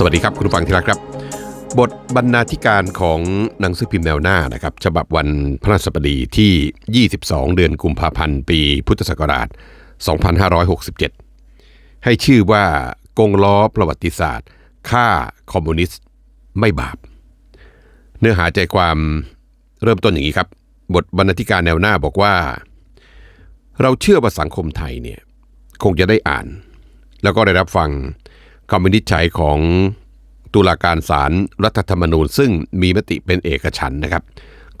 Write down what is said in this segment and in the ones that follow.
สวัสดีครับคุณผู้ฟังที่รักครับ บทบรรณาธิการของหนังสือพิมพ์แนวหน้านะครับ ฉบับวันพระราชบดีที่ 22 เดือนกุมภาพันธ์ ปีพุทธศักราช 2567 ให้ชื่อว่ากงล้อประวัติศาสตร์ ฆ่าคอมมิวนิสต์ไม่บาป เนื้อหาใจความเริ่มต้นอย่างนี้ครับ บทบรรณาธิการแนวหน้าบอกว่า เราเชื่อว่าสังคมไทยเนี่ยคงจะได้อ่าน แล้วก็ได้รับฟัง คำวินิจฉัยของตุลาการศาลรรัฐธรรมนูญ ซึ่งมีมติเป็นเอกฉันนะครับ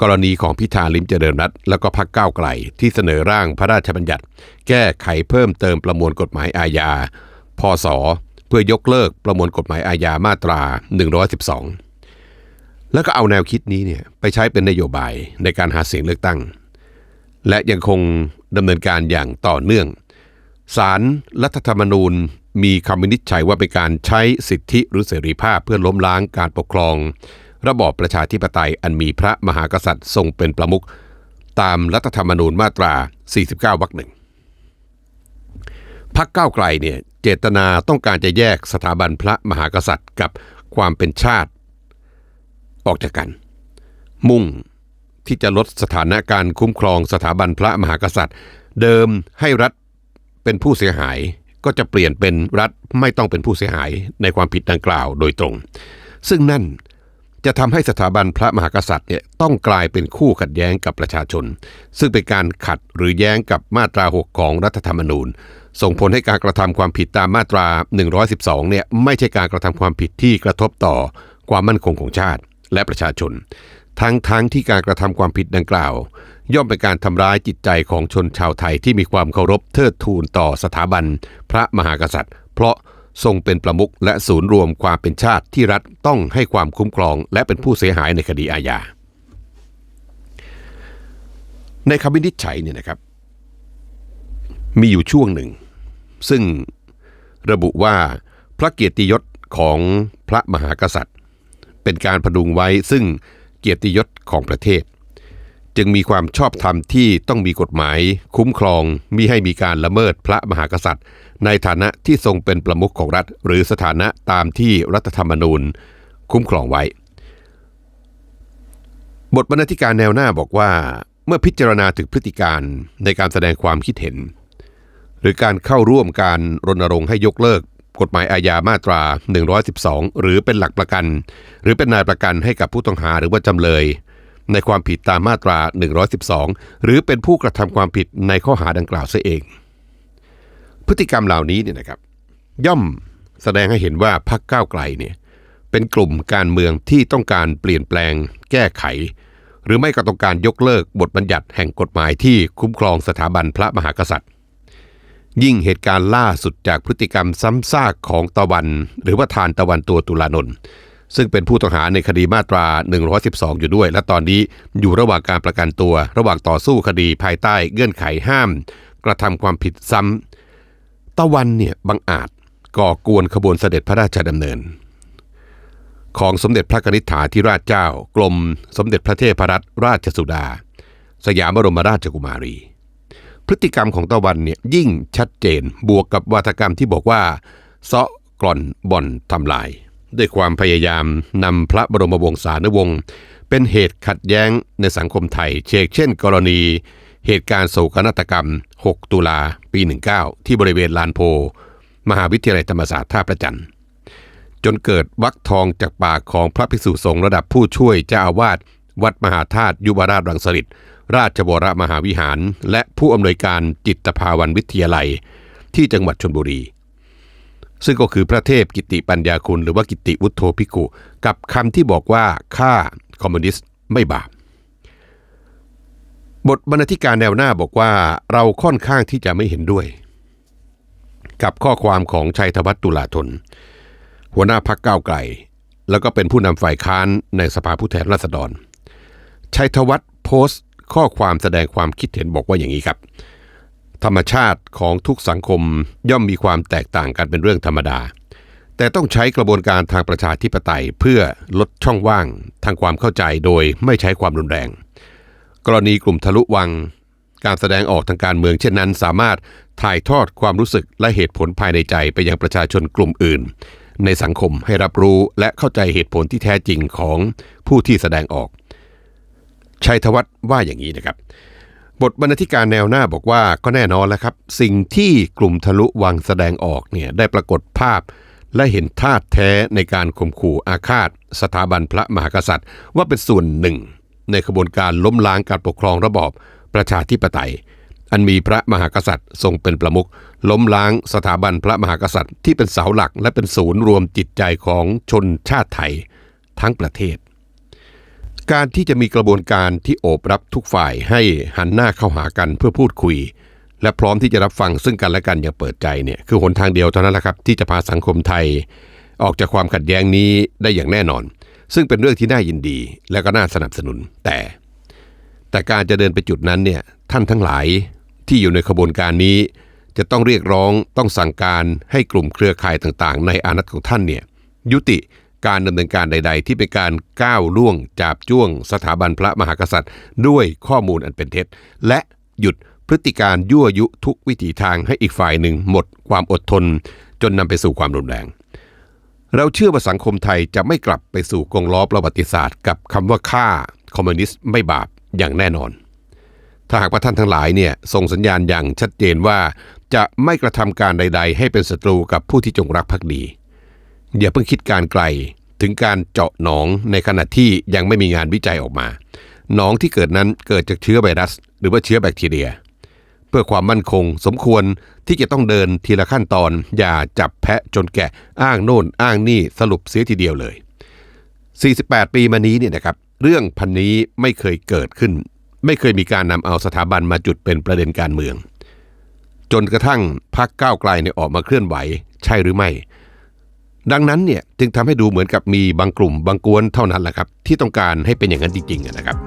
กรณีของพิธาลิมเจริญรัตน์แล้วก็พรรคก้าวไกลที่เสนอร่างพระราชบัญญัติ แก้ไขเพิ่มเติมประมวลกฎหมายอาญา พศ เพื่อยกเลิกประมวลกฎหมายอาญามาตรา 112 แล้วก็เอาแนวคิดนี้เนี่ยไปใช้เป็นนโยบายในการหาเสียงเลือกตั้ง และยังคงดำเนินการอย่างต่อเนื่องศาลรรัฐธรรมนูญมีคำวินิจฉัยว่าเป็นการใช้สิทธิหรือเสรีภาพเพื่อล้มล้างการปกครอง ระบอบประชาธิปไตยอันมีพระมหากษัตริย์ทรงเป็นประมุขตามรัฐธรรมนูญมาตรา 49 วรรคหนึ่งพักก้าไกลเนี่ยเจตนาต้องการจะแยกสถาบันพระมหากษัตริย์กับความเป็นชาติ ออกจากกัน มุ่งที่จะลดสถานะการคุ้มครองสถาบันพระมหากษัตริย์ เดิมให้รัฐเป็นผู้เสียหาย ก็จะเปลี่ยนเป็นรัฐไม่ต้องเป็นผู้เสียหายในความผิดดังกล่าวโดยตรง ซึ่งนั่นจะทำให้สถาบันพระมหากษัตริย์เนี่ยต้องกลายเป็นคู่ขัดแย้งกับประชาชน ซึ่งเป็นการขัดหรือแย้งกับมาตรา 6 ของรัฐธรรมนูญ ส่งผลให้การกระทำความผิดตามมาตรา 112เนี่ยไม่ใช่การกระทำความผิดที่กระทบต่อความมั่นคงของชาติและประชาชน ทั้งทั้งที่การกระทำความผิดดังกล่าว ย่อมเป็นการทำร้ายจิตใจของชนชาวไทยที่มีความเคารพเทิดทูนต่อสถาบัน พระมหากษัตริย์ เพราะทรงเป็นประมุขและศูนย์รวมความเป็นชาติที่รัฐต้องให้ความคุ้มครอง และเป็นผู้เสียหายในคดีอาญา ในคำวินิจฉัยเนี่ยนะครับ มีอยู่ช่วงหนึ่ง ซึ่งระบุว่าพระเกียรติยศของพระมหากษัตริย์ เป็นการพดุงไว้ซึ่ง เกียรติยศของประเทศ จึงมีความชอบธรรมที่ต้องมีกฎหมาย คุ้มครองมิให้มีการละเมิดพระมหากษัตริย์ ในฐานะที่ทรงเป็นประมุขของรัฐ หรือสถานะตามที่รัฐธรรมนูญ คุ้มครองไว้ บทบรรณาธิการแนวหน้าบอกว่า เมื่อพิจารณาถึงพฤติการในการแสดงความคิดเห็น หรือการเข้าร่วมการรณรงค์ให้ยกเลิก กฎหมายอาญามาตรา 112 หรือเป็นหลักประกัน หรือเป็นนายประกันให้กับผู้ต้องหาหรือว่าจำเลย ในความผิดตามมาตรา 112 หรือเป็นผู้กระทำความผิดในข้อหาดังกล่าวเสียเอง พฤติกรรมเหล่านี้เนี่ยนะครับ ย่อมแสดงให้เห็นว่าพรรคก้าวไกลเนี่ยเป็นกลุ่มการเมืองที่ต้องการเปลี่ยนแปลง แก้ไข หรือไม่ก็ต้องการยกเลิกบทบัญญัติแห่งกฎหมายที่คุ้มครองสถาบันพระมหากษัตริย์ ยิ่งเหตุการณ์ล่าสุดจากพฤติกรรมซ้ำซากของตะวัน หรือว่าทานตะวันตัวตุลานนท์ซึ่งเป็นผู้ต้องหาในคดีมาตรา 112 อยู่ด้วย และตอนนี้อยู่ระหว่างการประกันตัว ระหว่างต่อสู้คดีภายใต้เงื่อนไขห้าม กระทำความผิดซ้ำตะวันเนี่ยบังอาจก่อกวนขบวนเสด็จพระราชดำเนิน ของสมเด็จพระกนิษฐาธิราชเจ้า กรมสมเด็จพระเทพรัตนราชสุดา สยามบรมราชกุมารี พฤติกรรมของตะวันเนี่ยยิ่งชัดเจนบวกกับวาทกรรมที่บอกว่าเซาะกล่อนบ่อนทำลาย ด้วยความพยายามนำพระบรมวงศานุวงศ์เป็นเหตุขัดแย้งในสังคมไทย เชกเช่น กรณี เหตุการณ์โศกนาฏกรรม 6 ตุลาปี 19 ที่บริเวณลานโพ มหาวิทยาลัยธรรมศาสตร์ท่าประจันทร์จนเกิดวักทองจากปากของพระภิกษุสงฆ์ระดับผู้ช่วยเจ้าอาวาสวัดมหาธาตุยุวราชรังสฤษ ราชวรมหาวิหาร และผู้อำนวยการจิตภาวันวิทยาลัย ที่จังหวัดชลบุรี ซึ่งก็คือพระเทพกิติปัญญาคุณหรือว่ากิติวุฒโธภิกุกับคำที่บอกว่าฆ่าคอมมิวนิสต์ไม่บาปบทบรรณาธิการแนวหน้าบอกว่าเราค่อนข้างที่จะไม่เห็นด้วย กับข้อความของชัยธวัฒน์ตุลาธน หัวหน้าพักก้าวไกล แล้วก็เป็นผู้นำฝ่ายค้านในสภาผู้แทนราษฎรชัยธวัฒน์โพสต์ ข้อความแสดงความคิดเห็นบอกว่าอย่างนี้ครับ ธรรมชาติของทุกสังคมย่อมมีความแตกต่างกันเป็นเรื่องธรรมดา แต่ต้องใช้กระบวนการทางประชาธิปไตยเพื่อลดช่องว่างทางความเข้าใจโดยไม่ใช้ความรุนแรง กรณีกลุ่มทะลุวัง การแสดงออกทางการเมืองเช่นนั้น สามารถถ่ายทอดความรู้สึกและเหตุผลภายในใจไปยังประชาชนกลุ่มอื่น ในสังคมให้รับรู้และเข้าใจเหตุผลที่แท้จริงของผู้ที่แสดงออก ชัยธวัฒน์ว่าอย่างนี้นะครับ บทบรรณาธิการแนวหน้าบอกว่าก็แน่นอนแล้วครับ สิ่งที่กลุ่มทะลุวังแสดงออกเนี่ยได้ปรากฏภาพ และเห็นท่าแท้ในการข่มขู่อาฆาต สถาบันพระมหากษัตริย์ ว่าเป็นส่วนหนึ่ง ในขบวนการล้มล้างการปกครองระบอบประชาธิปไตย อันมีพระมหากษัตริย์ ทรงเป็นประมุขล้มล้างสถาบันพระมหากษัตริย์ ที่เป็นเสาหลักและเป็นศูนย์รวมจิตใจของชนชาติไทย ทั้งประเทศ การที่จะมีกระบวนการที่โอบรับทุกฝ่ายให้หันหน้าเข้าหากันเพื่อพูดคุย และพร้อมที่จะรับฟังซึ่งกันและกันอย่างเปิดใจเนี่ยคือหนทางเดียวเท่านั้นแหละครับ ที่จะพาสังคมไทย ออกจากความขัดแย้งนี้ได้อย่างแน่นอน ซึ่งเป็นเรื่องที่น่ายินดี และก็น่าสนับสนุน แต่ แต่การจะเดินไปจุดนั้นเนี่ยท่านทั้งหลายที่อยู่ในขบวนการนี้ จะต้องเรียกร้องต้องสั่งการให้กลุ่มเครือข่ายต่างๆ ในอานัตของท่านเนี่ยยุติ การดำเนินการใด ๆ ที่เป็นการก้าวล่วงจาบจ้วง สถาบันพระมหากษัตริย์ ด้วยข้อมูลอันเป็นเท็จ และหยุดพฤติการยั่วยุทุกวิถีทางให้อีกฝ่ายหนึ่งหมดความอดทน จนนำไปสู่ความรุนแรง เราเชื่อว่าสังคมไทยจะไม่กลับไปสู่กงล้อประวัติศาสตร์ กับคำว่าฆ่าคอมมิวนิสต์ไม่บาปอย่างแน่นอน ถ้าหากว่าท่านทั้งหลายเนี่ยส่งสัญญาณอย่างชัดเจนว่า จะไม่กระทำการใด ๆ ให้เป็นศัตรูกับผู้ที่จงรักภักดี อย่าเพิ่งคิดการไกลถึงการเจาะหนองในขณะที่ยังไม่มีงานวิจัยออกมา หนองที่เกิดนั้นเกิดจากเชื้อไวรัส หรือว่าเชื้อแบคทีเรีย เพื่อความมั่นคงสมควรที่จะต้องเดินทีละขั้นตอน อย่าจับแพะจนแกะอ้างโน่นอ้างนี่สรุปเสียทีเดียวเลย 48 ปีมานี้เนี่ยนะครับ เรื่องพันนี้ไม่เคยเกิดขึ้น ไม่เคยมีการนำเอาสถาบันมาจุดเป็นประเด็นการเมือง จนกระทั่งพักก้าวไกลเนี่ยออกมาเคลื่อนไหว ใช่หรือไม่ ดังนั้นเนี่ยจึงทำให้ดูเหมือนกับมีบางกลุ่มบางกวนเท่านั้นแหละครับที่ต้องการให้เป็นอย่างนั้นจริงๆนะครับ